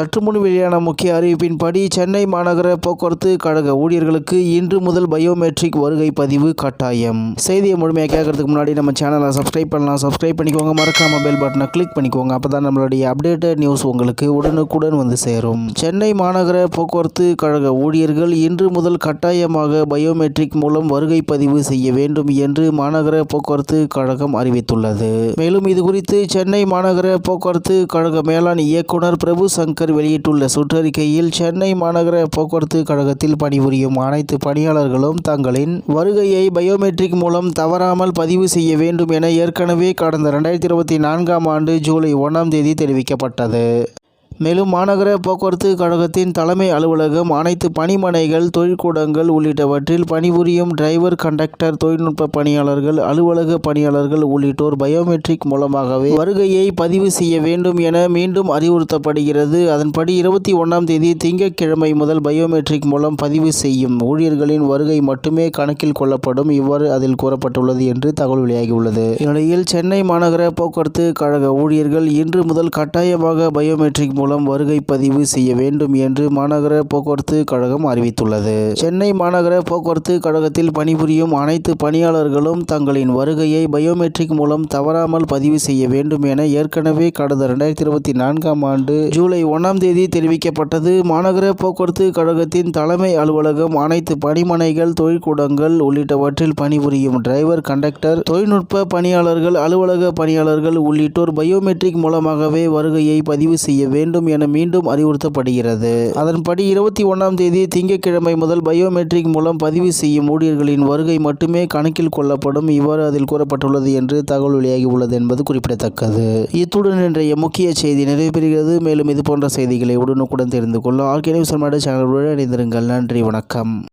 சற்று முன் வெளியான முக்கிய அறிவிப்பின்படி சென்னை மாநகர போக்குவரத்து கழக ஊழியர்களுக்கு இன்று முதல் பயோமெட்ரிக் வருகை பதிவு கட்டாயம். செய்தியை முழுமையாக கேட்கறதுக்கு முன்னாடி நம்ம சேனலை சப்ஸ்கிரைப் பண்ணலாம். சப்ஸ்கிரைப் பண்ணிக்கோங்க. மறக்காம பெல் பட்டனை கிளிக் பண்ணிக்கோங்க. அப்போ தான் நம்மளுடைய அப்டேட்டட் நியூஸ் உங்களுக்கு உடனுக்குடன் வந்து சேரும். சென்னை மாநகர போக்குவரத்து கழக ஊழியர்கள் இன்று முதல் கட்டாயமாக பயோமெட்ரிக் மூலம் வருகை பதிவு செய்ய வேண்டும் என்று மாநகர போக்குவரத்து கழகம் அறிவித்துள்ளது. மேலும் இது குறித்து சென்னை மாநகர போக்குவரத்து கழக மேலாண் இயக்குனர் பிரபு சங்கர் வெளியிட்டுள்ள சுற்றறிக்கையில் சென்னை மாநகர போக்குவரத்து கழகத்தில் பணிபுரியும் அனைத்து பணியாளர்களும் தங்களின் வருகையை பயோமெட்ரிக் மூலம் தவறாமல் பதிவு செய்ய வேண்டும் என ஏற்கனவே கடந்த ரெண்டாயிரத்தி இருபத்தி நான்காம் ஆண்டு ஜூலை ஒன்றாம் தேதி தெரிவிக்கப்பட்டது. மேலும் மாநகர போக்குவரத்து கழகத்தின் தலைமை அலுவலகம் அனைத்து பணிமனைகள் தொழிற்கூடங்கள் உள்ளிட்டவற்றில் பணிபுரியும் டிரைவர் கண்டக்டர் தொழில்நுட்ப பணியாளர்கள் அலுவலக பணியாளர்கள் உள்ளிட்டோர் பயோமெட்ரிக் மூலமாகவே வருகையை பதிவு செய்ய வேண்டும் என மீண்டும் அறிவுறுத்தப்படுகிறது. அதன்படி இருபத்தி ஒன்றாம் தேதி திங்கட்கிழமை முதல் பயோமெட்ரிக் மூலம் பதிவு செய்யும் ஊழியர்களின் வருகை மட்டுமே கணக்கில் கொள்ளப்படும். இவ்வாறு அதில் கூறப்பட்டுள்ளது என்று தகவல் வெளியாகியுள்ளது. இந்நிலையில் சென்னை மாநகர போக்குவரத்து கழக ஊழியர்கள் இன்று முதல் கட்டாயமாக பயோமெட்ரிக் மூலம் வருகை பதிவு செய்ய வேண்டும் என்று மாநகர போக்குவரத்து கழகம் அறிவித்துள்ளது. சென்னை மாநகர போக்குவரத்து கழகத்தில் பணிபுரியும் அனைத்து பணியாளர்களும் தங்களின் வருகையை பயோமெட்ரிக் மூலம் தவறாமல் பதிவு செய்ய வேண்டும் என ஏற்கனவே கடந்த இரண்டாயிரத்தி இருபத்தி நான்காம் ஆண்டு ஜூலை ஒன்றாம் தேதி தெரிவிக்கப்பட்டது. மாநகர போக்குவரத்து கழகத்தின் தலைமை அலுவலகம் அனைத்து பணிமனைகள் தொழிற்கூடங்கள் உள்ளிட்டவற்றில் பணிபுரியும் டிரைவர் கண்டக்டர் தொழில்நுட்ப பணியாளர்கள் அலுவலக பணியாளர்கள் உள்ளிட்டோர் பயோமெட்ரிக் மூலமாகவே வருகையை பதிவு செய்ய வேண்டும் என மீண்டும் அறிவுறுத்தப்படுகிறது. அதன்படி இருபத்தி ஒன்றாம் தேதி திங்கட்கிழமை முதல் பயோமெட்ரிக் மூலம் பதிவு செய்யும் ஊழியர்களின் வருகை மட்டுமே கணக்கில் கொள்ளப்படும். இவ்வாறு அதில் கூறப்பட்டுள்ளது என்று தகவல் வெளியாகி உள்ளது என்பது குறிப்பிடத்தக்கது. இத்துடன் இன்றைய முக்கிய செய்தி நிறைவு பெறுகிறது மேலும் இது போன்ற செய்திகளை உடனுக்குடன் தெரிந்து கொள்ள ஆர்கே நியூஸ் சேனலுடன் இணைந்திருங்கள். நன்றி வணக்கம்.